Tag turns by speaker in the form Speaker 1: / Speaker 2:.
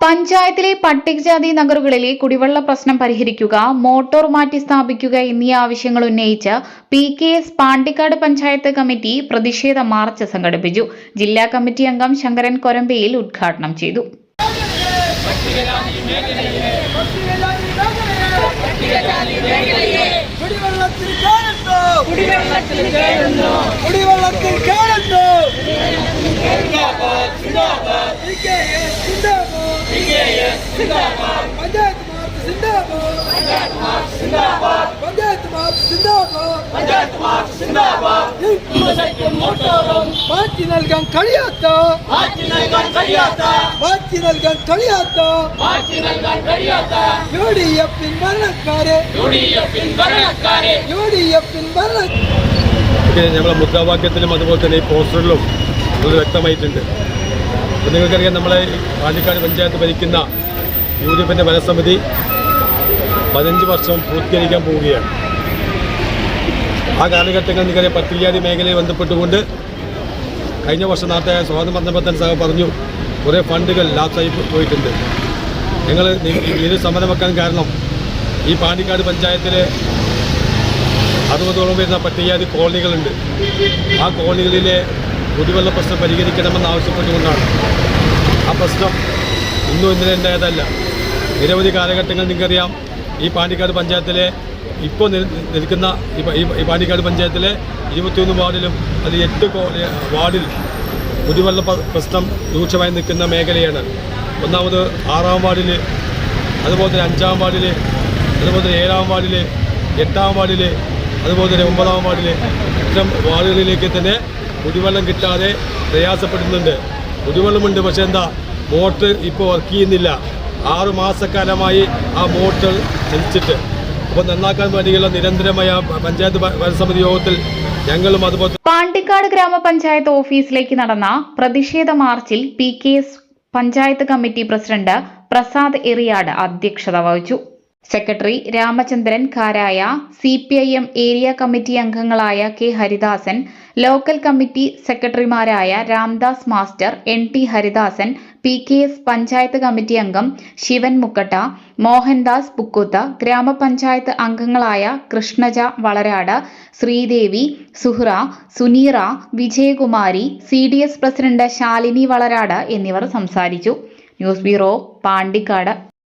Speaker 1: പഞ്ചായത്തിലെ പട്ടികജാതി നഗറുകളിലെ കുടിവെള്ള പ്രശ്നം പരിഹരിക്കുക മോട്ടോർ മാറ്റി സ്ഥാപിക്കുക എന്നീ ആവശ്യങ്ങൾ ഉന്നയിച്ച് P K S Pandikkad panchayat committee പ്രതിഷേധ മാർച്ച് സംഘടിപ്പിച്ചു. ജില്ലാ കമ്മിറ്റി അംഗം ശങ്കരൻ കൊരമ്പയിൽ ഉദ്ഘാടനം ചെയ്തു.
Speaker 2: കുടിവെള്ളത്തിൽ മാറ്റി നൽകാൻ കഴിയാത്ത മാറ്റി നൽകാൻ കഴിയാത്ത മാറ്റി നൽകാൻ കഴിയാത്ത യു ഡി എഫിൻ ഭരണക്കാരെ യു ഡി എഫിൻ ഭരണക്കാരെ. യു ഡി എഫിൻ ഭരണ
Speaker 3: ഞങ്ങളെ നമ്മളെ മുദ്രാവാക്യത്തിലും അതുപോലെ തന്നെ ഈ പോസ്റ്ററിലും അത് വ്യക്തമായിട്ടുണ്ട്. അപ്പോൾ നിങ്ങൾക്കറിയാം നമ്മളെ പാലക്കാട് പഞ്ചായത്ത് ഭരിക്കുന്ന യു ഡി എഫിന്റെ വനസമിതി പതിനഞ്ച് വർഷം പൂർത്തീകരിക്കാൻ പോവുകയാണ്. ആ കാലഘട്ടങ്ങൾ നിങ്ങളെ പത്രികാതി മേഖലയെ ബന്ധപ്പെട്ടുകൊണ്ട് കഴിഞ്ഞ വർഷം നാട്ടെ സ്വാതന്ത്ര്യം തന്നെ സാഹ പറഞ്ഞു കുറേ ഫണ്ടുകൾ ലാപ്സായി പോയിട്ടുണ്ട്. ഞങ്ങൾ ഇത് സമരം വെക്കാൻ കാരണം ഈ പാണ്ടിക്കാട് പഞ്ചായത്തിലെ അറുപതോളം വരുന്ന പട്ടികജാതി കോളനികളുണ്ട്. ആ കോളനികളിലെ കുടിവെള്ള പ്രശ്നം പരിഹരിക്കണമെന്ന് ആവശ്യപ്പെട്ടുകൊണ്ടാണ്. ആ പ്രശ്നം ഇന്നും ഇന്നലെ ഉണ്ടായതല്ല. നിരവധി കാലഘട്ടങ്ങൾ നിങ്ങൾക്കറിയാം. ഈ പാണ്ടിക്കാട് പഞ്ചായത്തിലെ ഇപ്പോൾ നിൽക്കുന്ന ഈ പാണ്ടിക്കാട് പഞ്ചായത്തിലെ ഇരുപത്തിയൊന്ന് വാർഡിലും അത് എട്ട് വാർഡിൽ കുടിവെള്ള പ്രശ്നം രൂക്ഷമായി നിൽക്കുന്ന മേഖലയാണ്. ഒന്നാമത് ആറാം വാർഡിൽ അതുപോലെ തന്നെ അഞ്ചാം വാർഡിൽ അതുപോലെ തന്നെ ഏഴാം വാർഡിൽ എട്ടാം വാർഡിൽ അതുപോലെ തന്നെ ഒമ്പതാം വാർഡിൽ ഇത്തരം വാർഡുകളിലേക്ക് തന്നെ കുടിവെള്ളം കിട്ടാതെ പ്രയാസപ്പെടുന്നുണ്ട്. കുടിവെള്ളമുണ്ട് പക്ഷേ എന്താ മോട്ടർ ഇപ്പോൾ വർക്ക് ചെയ്യുന്നില്ല. ആറ് മാസക്കാലമായി ആ മോട്ടർ ചലിച്ചിട്ട്. അപ്പോൾ നന്നാക്കാൻ വേണ്ടിയുള്ള നിരന്തരമായ പഞ്ചായത്ത് ഭരണസമിതി യോഗത്തിൽ ഞങ്ങളും അതുപോലെ
Speaker 1: പാണ്ടിക്കാട് ഗ്രാമപഞ്ചായത്ത് ഓഫീസിലേക്ക് നടന്ന പ്രതിഷേധ മാർച്ചിൽ P K S panchayat committee president Prasad Eriyad അധ്യക്ഷത വഹിച്ചു. Secretary Ramachandran Karaya C P I M area committee അംഗങ്ങളായ കെ ഹരിദാസൻ ലോക്കൽ കമ്മിറ്റി സെക്രട്ടറിമാരായ Ramdas master N T Haridasan P K S panchayat committee അംഗം ശിവൻ മുക്കട്ട മോഹൻദാസ് പുക്കൂത്ത് ഗ്രാമപഞ്ചായത്ത് അംഗങ്ങളായ Krishnaja Valarad Sreedevi Suhra Suneera Vijayakumari C D S president Shalini Valarad എന്നിവർ സംസാരിച്ചു. News bureau Pandikkad.